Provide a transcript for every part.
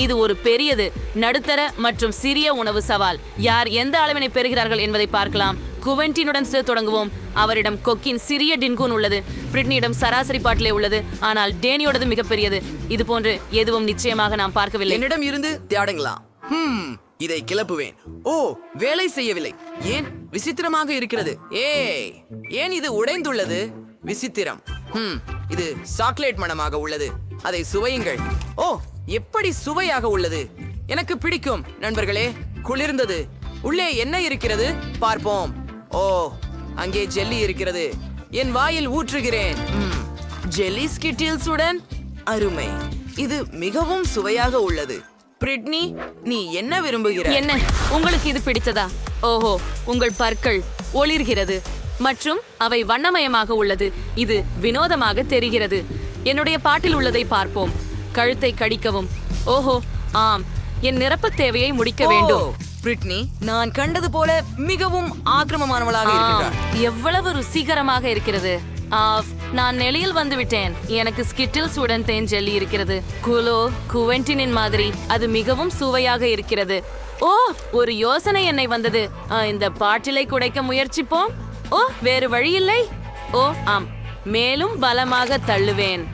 இது ஒரு பெரியது நடுத்தர மற்றும் சிறிய உணவு சவால். யார் எந்த அளவினை பெறுகிறார்கள் என்பதை பார்க்கலாம். குவென்டினுடன் சேர்த்து தொடங்குவோம். அவரிடம் கொக்கின் சிறிய டின்கூன் உள்ளது. பிரிட்னியிடம் சராசரி பாட்டிலே உள்ளது. ஆனால் டேனியோடது மிகப்பெரியது இது போன்று எதுவும் நிச்சயமாக நாம் பார்க்கவில்லை. என்னிடம் இருந்து தேடுங்களா ஹம் இதை கிளப்புவேன். ஓ வேலை செய்யவில்லை. ஏன்? விசித்திரமாக இருக்கிறது. ஏய் ஏன் இது உடைந்துள்ளது? விசித்திரம். ஹம் இது சாக்லேட் மனமாக உள்ளது. அதை சுவையுங்கள். ஓ எப்படி சுவையாக உள்ளது? எனக்கு பிடிக்கும் நண்பர்களே. குளிர்ந்தது. உள்ளே என்ன இருக்கிறது? பார்ப்போம். ஓ அங்கே ஜெல்லி இருக்கிறது. என் வாயில் ஊற்றுகிறேன். ம், ஜெல்லி ஸ்கிட்டில்ஸுடன்? அருமை. இது மிகவும் சுவையாக உள்ளது. பிரிட்னி நீ என்ன விரும்புகிறாய்? என்ன? உங்களுக்கு இது பிடித்ததா? ஓஹோ உங்கள் பற்கள் ஒளிர்கிறது. மற்றும் அவை வண்ணமயமாக உள்ளது. இது வினோதமாக தெரிகிறது. என்னுடைய பாட்டில் உள்ளதை பார்ப்போம். கழுத்தை கடிக்கவும். ஓஹோ ஆம். என் நிரப்பத் தேவையை முடிக்க வேண்டும். பிரிட்னி நான் கண்டது போல மிகவும் ஆக்கிரமமானவளாக இருக்கிறார் எவ்வளவு ருசிகரமாக இருக்கிறது. ஆஃப் நான் நெளியில் வந்து விட்டேன் எனக்கு ஸ்கிட்டில்ஸ் உடன் தேன் ஜெல்லி இருக்கிறது. குலோ குவென்டினின் மாதிரி. அது மிகவும் சுவையாக இருக்கிறது. ஓ ஒரு யோசனை என்னை வந்தது. இந்த பாட்டிலை குடைக்க முயற்சிப்போம். ஓ வேறு வழி இல்லை. ஓ ஆம். மேலும் பலமாக தள்ளுவேன்.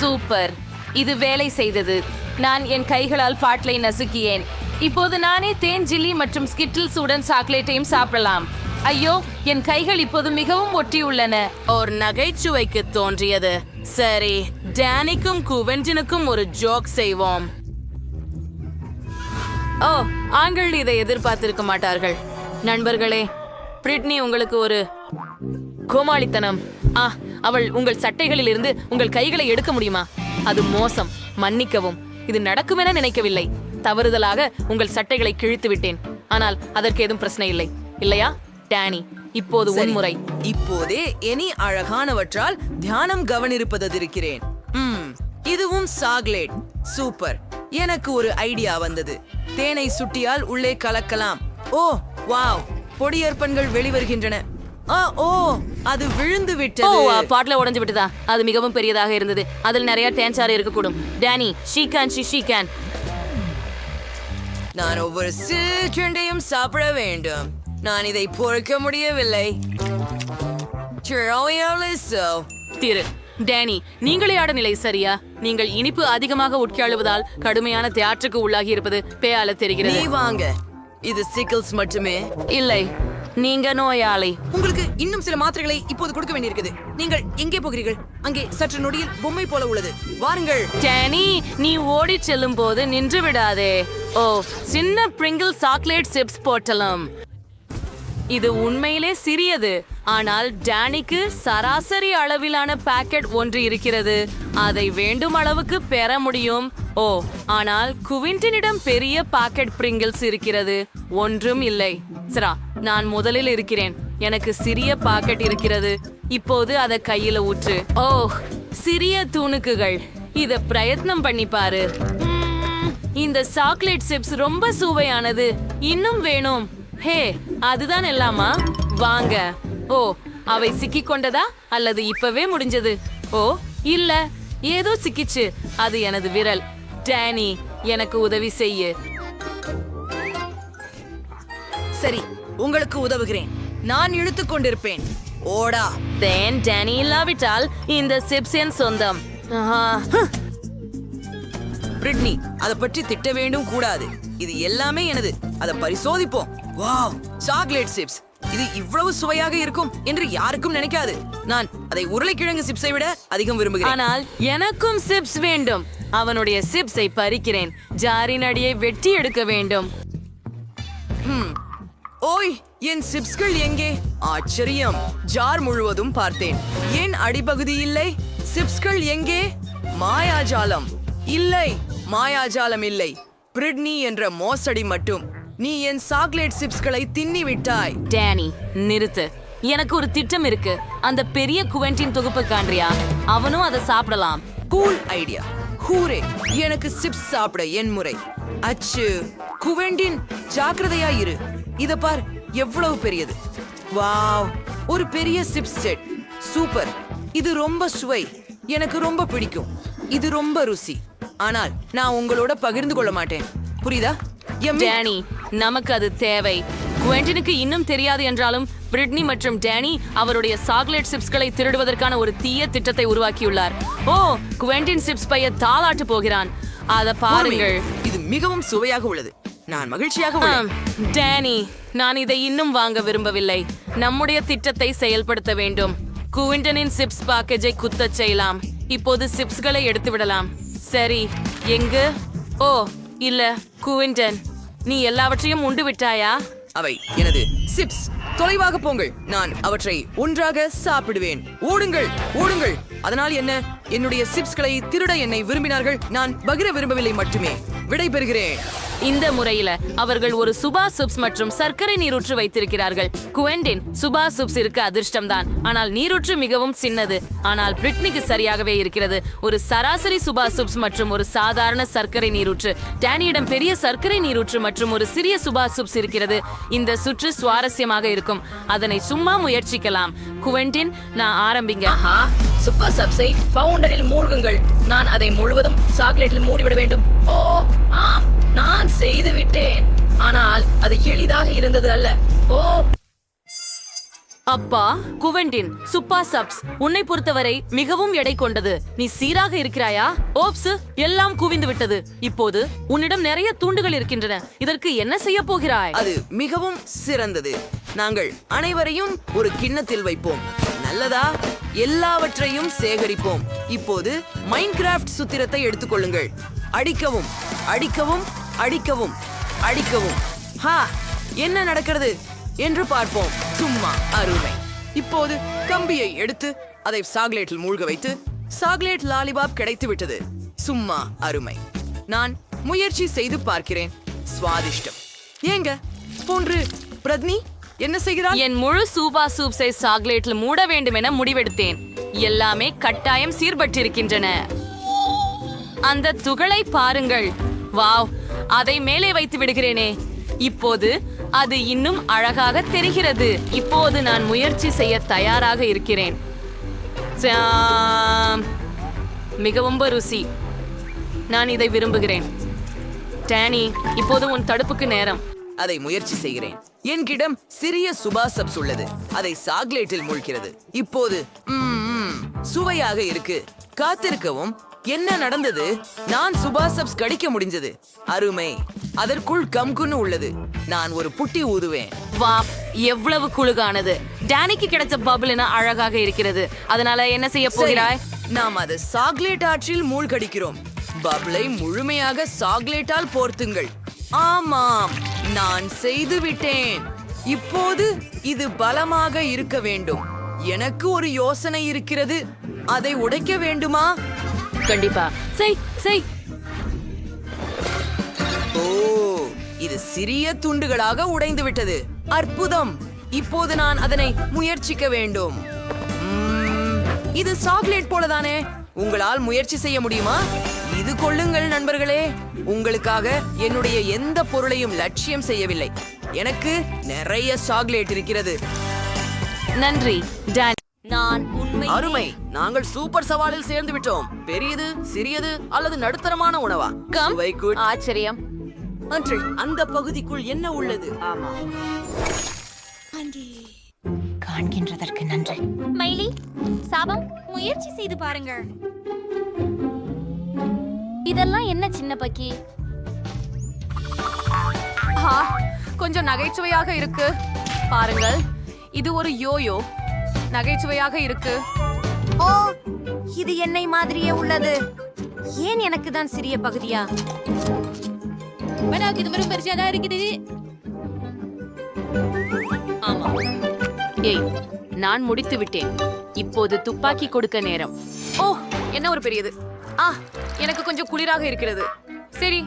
சூப்பர். இது வேலை செய்தது. நான் என் கைகளால் பாட்டிலை நசுக்கியேன். இப்போது நானே தேன் ஜில்லி மற்றும் ஸ்கிட்டில்ஸ் உடன் சாக்லேட்டையும் சாப்பிடலாம். ஐயோ என் கைகள் இப்போது மிகவும் ஒட்டியுள்ளன. ஒரு நகைச்சுவைக்கு தோன்றியது. சரி டேனிக்கும் குவென்டினுக்கும் ஒரு ஜோக் செய்வோம். ஓ ஆண்கள் இதை எதிர்பார்த்திருக்க மாட்டார்கள். நண்பர்களே பிரிட்னி உங்களுக்கு ஒரு கோமாளித்தனம். ஆ அவள் உங்கள் சட்டைகளில் இருந்து உங்கள் கைகளை எடுக்க முடியுமா? அது மோசம் மன்னிக்கவும். இது நடக்குமென நினைக்கவில்லை. தவறுதலாக உங்கள் சட்டைகளை கிழித்து விட்டேன். ஆனால் அதற்கு ஏதும் பிரச்சனை இல்லை. இல்லையா? டேனி இப்போது உன்முறை. இப்போதே எனி அழகானவற்றால் தியானம் கவனிருப்பதிருக்கிறேன் ம் இதுவும் சாக்லேட். சூப்பர். எனக்கு ஒரு ஐடியா வந்தது. தேனை சுட்டியால் உள்ளே கலக்கலாம். ஓ வாவ். பொடியற்பன்கள் வெளிவருகின்றன. ஓ அது விழுந்து ஓ விட்டது பாட்டில் உடைஞ்சு விட்டுதா. அது மிகவும் பெரியதாக இருந்தது. அதில் நிறைய தேன்சாறு இருக்கக்கூடும். Danny she can she she can நான் ஒவ்வொரு செகண்டையும் சாப்பிட வேண்டும். நான் இதை பொறுக்க முடியவில்லை. திரு டேனி நீங்களே ஆட நிலை சரியா? நீங்கள் இனிப்பு அதிகமாக உட்காழுவதால் கடுமையான தியாற்றுக்கு உள்ளாகி இருப்பது பேயால நீ தெரிகிறது வாங்க. இது சிக்கல்ஸ் மட்டுமே. இல்லை. நீங்க நோயாளி. உங்களுக்கு இன்னும் சில மாத்திரைகளை இப்போது கொடுக்க வேண்டியிருக்குது. நீங்கள் எங்கே போகிறீர்கள்? அங்கே சற்று நொடியில் பொம்மை போல உள்ளது. வாருங்கள். டேனி நீ ஓடிச் செல்லும் போது நின்று விடாதே. ஓ சின்ன பிரிங்கிள் சாக்லேட் சிப்ஸ் போட்டலாம். இது உண்மையிலே சிறியது. ஆனால் டேனிக்கு சராசரி அளவிலான பாக்கெட் ஒன்று இருக்கிறது. அதை வேண்டும் அளவுக்கு பெற முடியும். ஓ ஆனால் குவிண்டனிடம் பெரிய பாக்கெட் பிரிங்கிள்ஸ் இருக்கிறது. ஒன்றும் இல்லை. சரா நான் முதலில் இருக்கிறேன். எனக்கு சிறிய பாக்கெட் இருக்கிறது. இப்போது அதை கையில ஊற்று. ஓ சிறிய தூணுக்குகள். இத பிரயத்னம் பண்ணி பாரு. இந்த சாக்லேட் சிப்ஸ் ரொம்ப சுவையானது. இன்னும் வேணும். ஹே அதுதான் எல்லாமா? வாங்க. ஓ அவை சிக்கிக் கொண்டதா அல்லது இப்பவே முடிஞ்சது? ஓ இல்ல ஏதோ சிக்கிச்சு. அது எனது விரல். டேனி எனக்கு உதவி செய்யு. சரி உங்களுக்கு உதவுகிறேன். நான் இழுத்துக் கொண்டிருப்பேன். ஓடா. தேன் டேனி இல்லாவிட்டால் இந்த சிப்ஸ் என் சொந்தம். பிரிட்னி அதை பற்றி திட்ட வேண்டும் கூடாது. இது எல்லாமே எனது. அதை பரிசோதிப்போம். Wow chocolate chips. இது இவ்வளவு சுவையாக இருக்கும் என்று யாருக்கும் நினைக்காது. நான் அதை உருளைக்கிழங்கு சிப்ஸை விட அதிகம் விரும்புகிறேன். ஆனால் எனக்கும் சிப்ஸ் வேண்டும். அவனுடைய சிப்ஸை பறிக்கிறேன். ஜாரின் அடியை வெட்டி எடுக்க வேண்டும். ஓய் என் சிப்ஸ்கள் எங்கே? ஆச்சரியம். ஜார் முழுவதும் பார்த்தேன். ஏன் அடிப்பகுதி இல்லை. சிப்ஸ்கள் எங்கே? மாயாஜாலம். இல்லை மாயாஜாலம் இல்லை. பிரிட்னி என்ற மோசடி மட்டும். நீ என் சாக்லேட் சிப்ஸ்களை தின்னி விட்டாய் டேனி நிறுத்து. எனக்கு ஒரு திட்டம் இருக்கு. அந்த பெரிய குவென்டின் தொகுப்பு காண்றியா? அவனும் அதை சாப்பிடலாம். கூல் ஐடியா ஹூரே எனக்கு சிப்ஸ் சாப்பிட என் முறை. அச்சு குவெண்டின் ஜாக்கிரதையா இரு. இத பார் எவ்வளவு பெரியது. வாவ் ஒரு பெரிய சிப்ஸ் செட். சூப்பர். இது ரொம்ப சுவை. எனக்கு ரொம்ப பிடிக்கும். இது ரொம்ப ருசி. ஆனால் நான் உங்களோட பகிர்ந்து கொள்ள மாட்டேன். புரியுதா? டேனி நமக்கு அது தேவை. குவெண்டினுக்கு இன்னும் தெரியாது என்றாலும் பிரிட்னி மற்றும் டேனி அவருடைய சாக்லேட் சிப்ஸ்களை திருடுவதற்கான ஒரு தீய திட்டத்தை உருவாக்கியுள்ளார். ஓ குவெண்டின் சிப்ஸ் பைய தாளாட்டு போகிறான். அத பாருங்கள். இது மிகவும் சுவையாக உள்ளது. நான் மகிழ்ச்சியாக டேனி நான் இதை இன்னும் வாங்க விரும்பவில்லை. நம்முடைய திட்டத்தை செயல்படுத்த வேண்டும். குவிண்டனின் சிப்ஸ் பேக்கேஜை குத்தச் செய்யலாம். இப்போது சிப்ஸ்களை எடுத்து விடலாம். சரி எங்கு? ஓ இல்ல குவிண்டன். நீ எல்லாவற்றையும் உண்டு விட்டாயா? அவை எனது சிப்ஸ். தொலைவாக போங்கள். நான் அவற்றை ஒன்றாக சாப்பிடுவேன். ஓடுங்கள் ஓடுங்கள். அதனால் என்ன? என்னுடைய சிப்ஸ்களை திருட என்னை விரும்பினார்கள். நான் பகிர விரும்பவில்லை மட்டுமே. விடைபெறுகிறேன். இந்த முறையில அவர்கள் ஒரு சுபா சுப்ஸ் மற்றும் சர்க்கரை நீரூற்று வைத்திருக்கிறார்கள். குவெண்டின் சுபா சுப்ஸ் இருக்க அதிர்ஷ்டம்தான். ஆனால் நீரூற்று மிகவும் சின்னது. ஆனால் பிரிட்னிக்கு சரியாகவே இருக்கிறது. ஒரு சராசரி சுபா சுப்ஸ் மற்றும் ஒரு சாதாரண சர்க்கரை நீரூற்று. டேனியிடம் பெரிய சர்க்கரை நீரூற்று மற்றும் ஒரு சிறிய சுபா சுப்ஸ் இருக்கிறது. இந்த சுற்று சுவாரஸ்யமாக இருக்கும். அதனை சும்மா முயற்சிக்கலாம். குவெண்டின் நான் ஆரம்பிங்க. ஆஹா சூப்பர் சப்ஸை. பவுண்டரில் மூழ்குங்கள். நான் அதை முழுவதும் சாக்லேட்டில் மூடிவிட வேண்டும். ஓ ஆம் நான் செய்து விட்டேன். ஆனால் அது எளிதாக இருந்தது அல்ல. ஓ அப்பா குவெண்டின் சுப்பா சப்ஸ் உன்னை பொறுத்தவரை மிகவும் எடை கொண்டது. நீ சீராக இருக்கிறாயா? ஓப்ஸ் எல்லாம் குவிந்து விட்டது. இப்போது உன்னிடம் நிறைய தூண்டுகள் இருக்கின்றன. இதற்கு என்ன செய்ய போகிறாய்? அது மிகவும் சிறந்தது. நாங்கள் அனைவரையும் ஒரு கிண்ணத்தில் வைப்போம். நல்லதா? எல்லாவற்றையும் சேகரிப்போம். இப்போது மைன்கிராஃப்ட் சுத்திரத்தை எடுத்துக்கொள்ளுங்கள். அடிக்கவும் அடிக்கவும் அடிக்கவும் அடிக்கவும். ஹா என்ன நடக்கிறது? என்று பார்ப்போம். சும்மா அருமை. இப்போது கம்பியை எடுத்து அதை சாக்லேட்டில் மூழ்க வைத்து சாக்லேட் லாலிபாப் கிடைத்து விட்டது சும்மா அருமை. நான் முயற்சி செய்து பார்க்கிறேன். சுவாதிஷ்டம். ஏங்க போன்று பிரத்னி என்ன செய்கிறாய்? என் முழு சூபா சூப்ஸை சாக்லேட்ல மூட வேண்டும் என முடிவெடுத்தேன். எல்லாமே கட்டாயம் சீர்பட்டிருக்கின்றன. அந்த துகளை பாருங்கள். வாவ் அதை மேலே வைத்து விடுகிறேனே. இப்போது அது இன்னும் அழகாக தெரிகிறது. இப்போது நான் முயற்சி செய்ய தயாராக இருக்கிறேன். மிகவும் ருசி. நான் இதை விரும்புகிறேன். டேனி இப்போது உன் தடுப்புக்கு நேரம். அதை முயற்சி செய்கிறேன். என்கிடம் சிறிய சுபாசப்ஸ் உள்ளது. அதை சாக்லேட்டில் மூழ்கிறது. இப்போது ம், சுவையாக இருக்கு. காத்திருக்கவும். என்ன நடந்தது? நான் சுபா சப்ஸ் கடிக்க முடிஞ்சது. அருமை. அதற்குள் கம்குன்னு உள்ளது. நான் ஒரு புட்டி ஊதுவேன். வா எவ்வளவு குழுகானது. டேனிக்கு கிடைச்ச பபிள் என அழகாக இருக்கிறது. அதனால என்ன செய்ய போகிறாய்? நாம் அதை சாக்லேட் ஆற்றில் மூழ்கடிக்கிறோம். பப்ளை முழுமையாக சாக்லேட்டால் போர்த்துங்கள். ஆமாம் நான் செய்து விட்டேன். இப்போது இது பலமாக இருக்க வேண்டும். எனக்கு ஒரு யோசனை இருக்கிறது. அதை உடைக்க வேண்டுமா? கண்டிப்பா. செய் செய். ஓ இது சிறிய துண்டுகளாக உடைந்து விட்டது. அற்புதம். இப்போது நான் அதனை முயற்சிக்க வேண்டும். இது சாக்லேட் போலதானே? உங்களால் முயற்சி செய்ய முடியுமா? இது கொள்ளுங்கள் நண்பர்களே. உங்களுக்காக என்னுடைய எந்த பொருளையும் லட்சியம் செய்யவில்லை. எனக்கு நிறைய சாக்லேட் இருக்கிறது. நன்றி நான் அருமை. நாங்கள் சூப்பர் சவாலில் சேர்ந்து விட்டோம். பெரியது சிறியது அல்லது நடுத்தரமான உணவா. ஆச்சரியம். அன்று அந்த பகுதிக்குள் என்ன உள்ளது? ஆமா. காண்கின்றதற்கு நன்றி. மைலி சாபம் முயற்சி செய்து பாருங்கள். இதெல்லாம் என்ன சின்ன பக்கி? கொஞ்சம் நகைச்சுவையாக இருக்கு. பாருங்கள் இது ஒரு யோயோ. நகைச்சுவையாக இருக்கு. ஓ இது என்னை மாதிரியே உள்ளது. ஏன் எனக்கு தான் சிறிய பகுதியா? இது வெறும் பெருசா தான் இருக்குது. ஆமா. ஏய் நான் முடித்து விட்டேன். இப்போது துப்பாக்கி கொடுக்க நேரம். ஓ என்ன ஒரு பெரியது. ஆ எனக்கு கொஞ்சம் குளிராக இருக்கிறது. சரி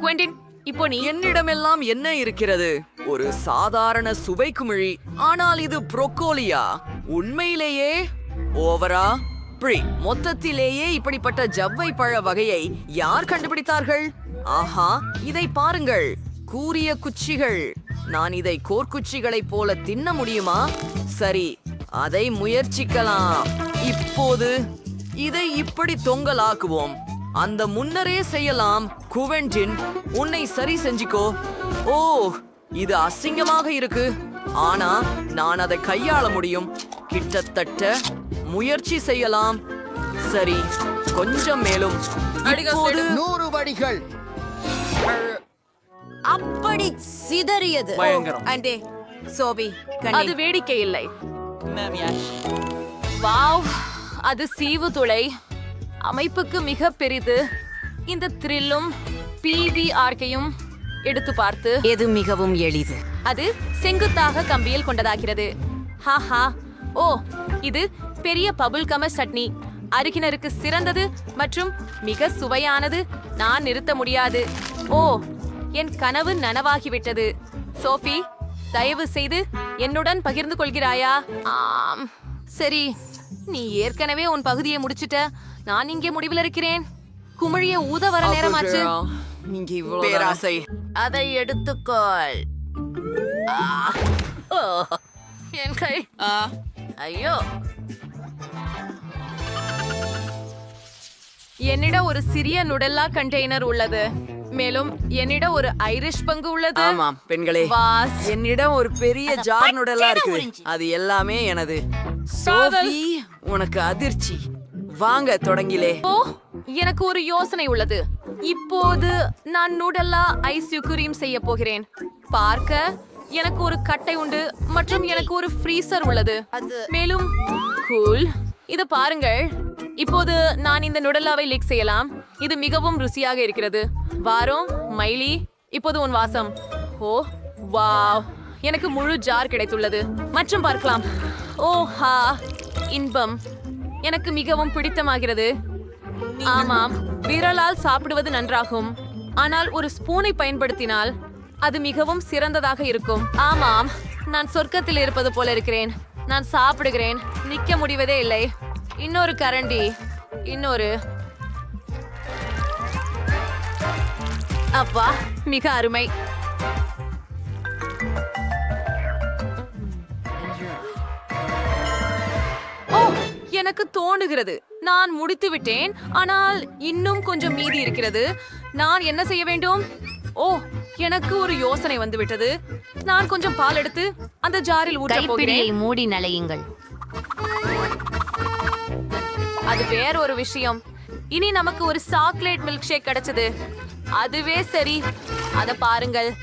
குவெண்டின் இப்போ நீ. என்னிடமெல்லாம் என்ன இருக்கிறது? ஒரு சாதாரண சுவை குமிழி ஆனால் இது புரோக்கோலியா? உண்மையிலேயே ஓவரா? பிரி. மொத்தத்திலேயே இப்படிப்பட்ட ஜவ்வை பழ வகையை யார் கண்டுபிடித்தார்கள்? ஆஹா இதை பாருங்கள். கூரிய குச்சிகள். நான் இதை கோர்க்குச்சிகளைப் போல தின்ன முடியுமா? சரி அதை முயற்சிக்கலாம். இப்போது இதை இப்படி தொங்கலாக்குவோம். அந்த முன்னரே செய்யலாம். குவெண்டின் உன்னை சரி செஞ்சுக்கோ. ஓ இது அசிங்கமாக இருக்கு. ஆனா நான் அதை கையாள முடியும். கிட்டத்தட்ட முயற்சி செய்யலாம். சரி கொஞ்சம் மேலும். நூறு வடிகள். அப்படி சிதறியது. அண்டே சோபி அது வேடிக்கை இல்லை. வாவ் அது சீவு துளை. அமைப்புக்கு மிக பெரிது. இந்த த்ரில்லும் பிவிஆர்கையும் எடுத்து பார்த்து. எது மிகவும் எளிது? அது செங்குத்தாக கம்பியில் கொண்டதாகிறது. ஹாஹா ஓ இது பெரிய பபுல் கம சட்னி. அருகினருக்கு சிறந்தது மற்றும் மிக சுவையானது. நான் நிறுத்த முடியாது. ஓ என் கனவு நனவாகிவிட்டது. சோஃபி தயவு செய்து என்னுடன் பகிர்ந்து கொள்கிறாயா? ஆம் சரி. நீ ஏற்கனவே உன் பகுதியை முடிச்சிட்ட. நான் இங்கே முடிவில் இருக்கிறேன். குமிழிய ஊத வர நேரமாச்சு. நீங்க பேராசை. அதை எடுத்துக்கொள். என் கை. ஐயோ. என்னிடம் ஒரு சிறிய நுடல்லா கண்டெய்னர் உள்ளது. மேலும் என்னிடம் ஒரு ஐரிஷ் பங்கு உள்ளது. ஆமாம் பெண்களே. வாஸ். என்னிடம் ஒரு பெரிய ஜார் நுடலா இருக்கு. அது எல்லாமே எனது. சோஃபி உனக்கு அதிர்ச்சி. வாங்க தொடங்கிலே. ஓ எனக்கு ஒரு யோசனை உள்ளது. இப்போது நான் நூடல்லா ஐஸ் யுக்குரீம் செய்ய போகிறேன். பார்க்க. எனக்கு ஒரு கட்டை உண்டு மற்றும் எனக்கு ஒரு ஃப்ரீசர் உள்ளது. மேலும் கூல் இது பாருங்கள். இப்போது நான் இந்த நுடல்லாவை லீக் செய்யலாம். இது மிகவும் ருசியாக இருக்கிறது. வாரோம் மைலி இப்போது உன் வாசம். Oh wow. எனக்கு முழு ஜார் கிடைத்துள்ளது. மற்றும் பார்க்கலாம். ஓஹா இன்பம். எனக்கு மிகவும் பிடித்தமாகிறது. ஆமாம் விரலால் சாப்பிடுவது நன்றாகும். ஆனால் ஒரு ஸ்பூனை பயன்படுத்தினால் அது மிகவும் சிறந்ததாக இருக்கும். ஆமாம் நான் சொர்க்கத்தில் இருப்பது போல இருக்கிறேன். நான் சாப்பிடுகிறேன் நிக்க முடிவதே இல்லை. இன்னொரு கரண்டி இன்னொரு. அப்பா மிக அருமை. ஓ எனக்கு தோணுகிறது. நான் முடித்து விட்டேன் ஆனால் இன்னும் கொஞ்சம் மீதி இருக்கிறது. நான் என்ன செய்ய வேண்டும்? ஓ எனக்கு ஒரு யோசனை வந்து விட்டது நான் கொஞ்சம் பால் எடுத்து அந்த ஜாரில் ஊற்ற கைப்பிடியை போகிறேன் மூடி நலையுங்கள் அது வேற ஒரு விஷயம். இனி நமக்கு ஒரு சாக்லேட் மில்க் ஷேக் கிடைச்சது. அதுவே சரி. அத பாருங்கள்.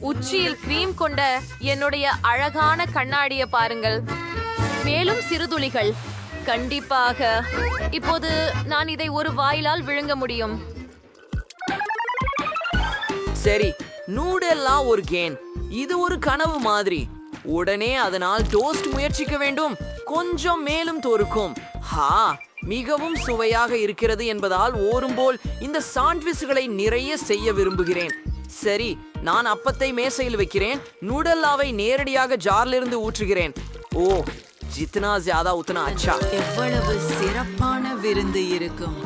உச்சியில் கிரீம் கொண்ட என்னுடைய அழகான கண்ணாடிய பாருங்கள். மேலும் சிறுதுளிகள். கண்டிப்பாக இப்போது நான் இதை ஒரு வாயிலால் விழுங்க முடியும். சரி நூடெல்லாம் ஒரு கேன். இது ஒரு கனவு மாதிரி. உடனே அதனால் டோஸ்ட் முயற்சிக்க வேண்டும். கொஞ்சம் மேலும் தோறுக்கும். ஹா மிகவும் சுவையாக இருக்கிறது என்பதால் ஓரும் போல் இந்த சாண்ட்விச்களை நிறைய செய்ய விரும்புகிறேன். சரி நான் அப்பத்தை மேசையில் வைக்கிறேன். நூடல்லாவை நேரடியாக ஜார்லிருந்து ஊற்றுகிறேன். ஓ ஜித்னா ஜியாதா உத்தனா அச்சா. எவ்வளவு சிறப்பான விருந்து இருக்கும்.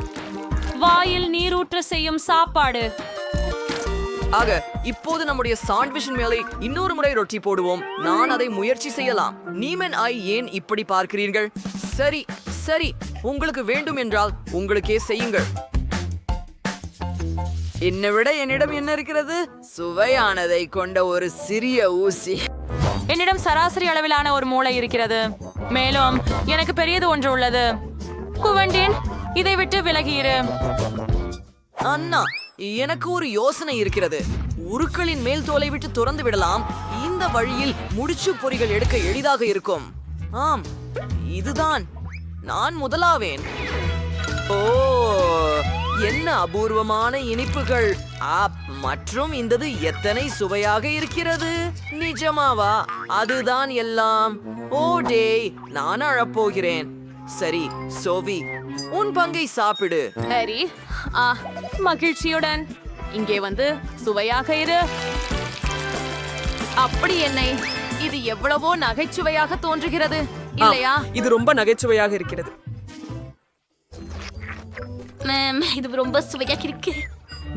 வாயில் நீரூற்ற செய்யும் சாப்பாடு. ஆக இப்போது நம்முடைய சாண்ட்விச்சின் மேலே இன்னொரு முறை ரொட்டி போடுவோம். நான் அதை முயற்சி செய்யலாம். நீமன் ஐ ஏன் இப்படி பார்க்கிறீர்கள்? சரி சரி. உங்களுக்கு வேண்டும் என்றால் உங்களுக்கே செய்யுங்கள். என்னை விட என்னிடம் என்ன இருக்கிறது? சுவையானதை கொண்ட ஒரு சிறிய ஊசி. என்னிடம் சராசரி அளவிலான ஒரு மூளை இருக்கிறது. மேலும் எனக்கு பெரியது ஒன்று உள்ளது. குவண்டின் இதை விட்டு விலகியிரு. அண்ணா எனக்கு ஒரு யோசனை இருக்கிறது. உருக்களின் மேல் தோலை விட்டு துறந்து விடலாம். இந்த வழியில் முடிச்சு பொறிகள் எடுக்க எளிதாக இருக்கும். ஆம் இதுதான். நான் முதலாவேன். ஓ என்ன அபூர்வமான இனிப்புகள். ஆப் மற்றும் இந்தது எத்தனை சுவையாக இருக்கிறது? நிஜமாவா? அதுதான் எல்லாம். ஓ டேய் நான் அழப்போகிறேன். சரி சோவி உன் பங்கை சாப்பிடு. ஹரி ஆ மகிழ்ச்சியுடன். இங்கே வந்து சுவையாக இரு. அப்படி என்னை இது எவ்வளவோ நகைச்சுவையாக தோன்றுகிறது இல்லையா? இது ரொம்ப நகைச்சுவையாக இருக்கிறது. மேம் இது ரொம்ப சுவையாக இருக்கு.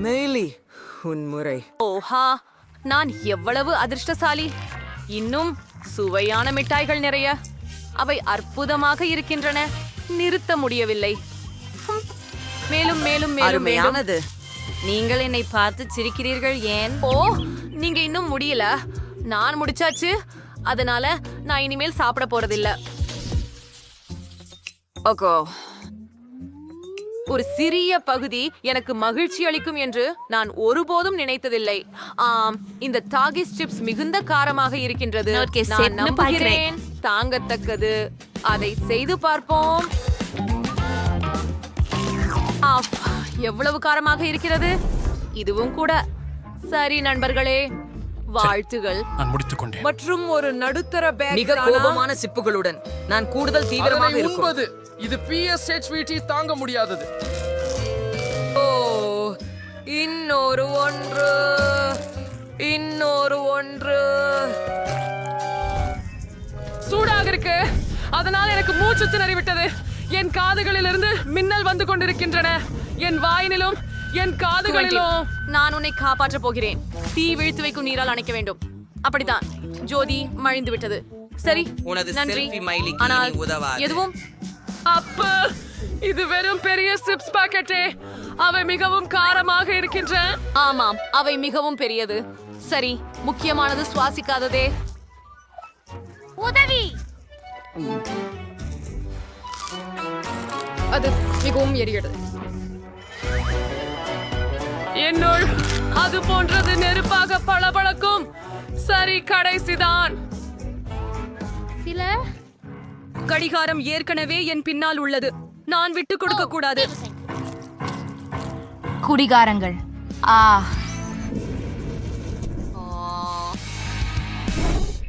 மெய்லி உன் முறை. ஓஹா நான் எவ்வளவு அதிர்ஷ்டசாலி. இன்னும் சுவையான மிட்டாய்கள் நிறைய. அவை அற்புதமாக இருக்கின்றன. நிறுத்த முடியவில்லை. மேலும் மேலும் மேலும் அருமையானது. நீங்கள் என்னை பார்த்து சிரிக்கிறீர்கள் ஏன்? ஓ நீங்க இன்னும் முடியல. நான் முடிச்சாச்சு. அதனால நான் இனிமேல் சாப்பிட போறதில்ல. ஓகோ. ஒரு சிறிய பகுதி எனக்கு மகிழ்ச்சி அளிக்கும் என்று நான் ஒருபோதும் நினைத்ததில்லை. ஆம் இந்த டாகிஸ் சிப்ஸ் மிகுந்த காரமாக இருக்கின்றது. நான் நம்புகிறேன். தாங்கத்தக்கது. அதை செய்து பார்ப்போம். எவ்வளவு காரமாக இருக்கிறது? இதுவும் கூட. சரி நண்பர்களே வாழ்த்துகள். நான் முடித்துக் கொண்டேன். மற்றும் ஒரு நடுத்தர பேக் மிக கோபமான சிப்புகளுடன் நான் கூடுதல் தீவிரமாக அதனை இருக்கும். உண்பது. இது பிஎஸ்ஹெச்விடி தாங்க முடியாதது. ஓ இன்னொரு ஒன்று. இன்னொரு ஒன்று. சூடாக இருக்கு. அதனால் எனக்கு மூச்சு திணறி விட்டது. என் காதுகளிலிருந்து மின்னல் வந்து கொண்டிருக்கின்றன. என் வாயினிலும் என் காதுகளிலும். நான் உன்னை காப்பாற்றப் போகிறேன். தீ வீழ்த்து வைக்கும் நீரால் அணைக்க வேண்டும். அப்படித்தான். ஜோதி மழிந்து விட்டது. சரி உனது நன்றி. ஆனால். எதுவும்? அப்ப இது வெறும் பெரிய சிப்ஸ் பாக்கெட்டே. அவை மிகவும் காரமாக இருக்கின்றன ஆமாம் அவை மிகவும் பெரியது. சரி முக்கியமானது சுவாசிக்காததே. உதவி. அது மிகவும் எரிகிறது என்னுள் அது போன்றது நெருப்பாக பளபளக்கும். சரி கடைசிதான். சில? கடிகாரம் ஏற்கனவே என் பின்னால் உள்ளது. நான் விட்டு கொடுக்க கூடாது. குடிகாரங்கள். ஆ.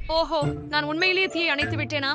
ஓஹோ நான் உண்மையிலேயே தீயை அணைத்து விட்டேனா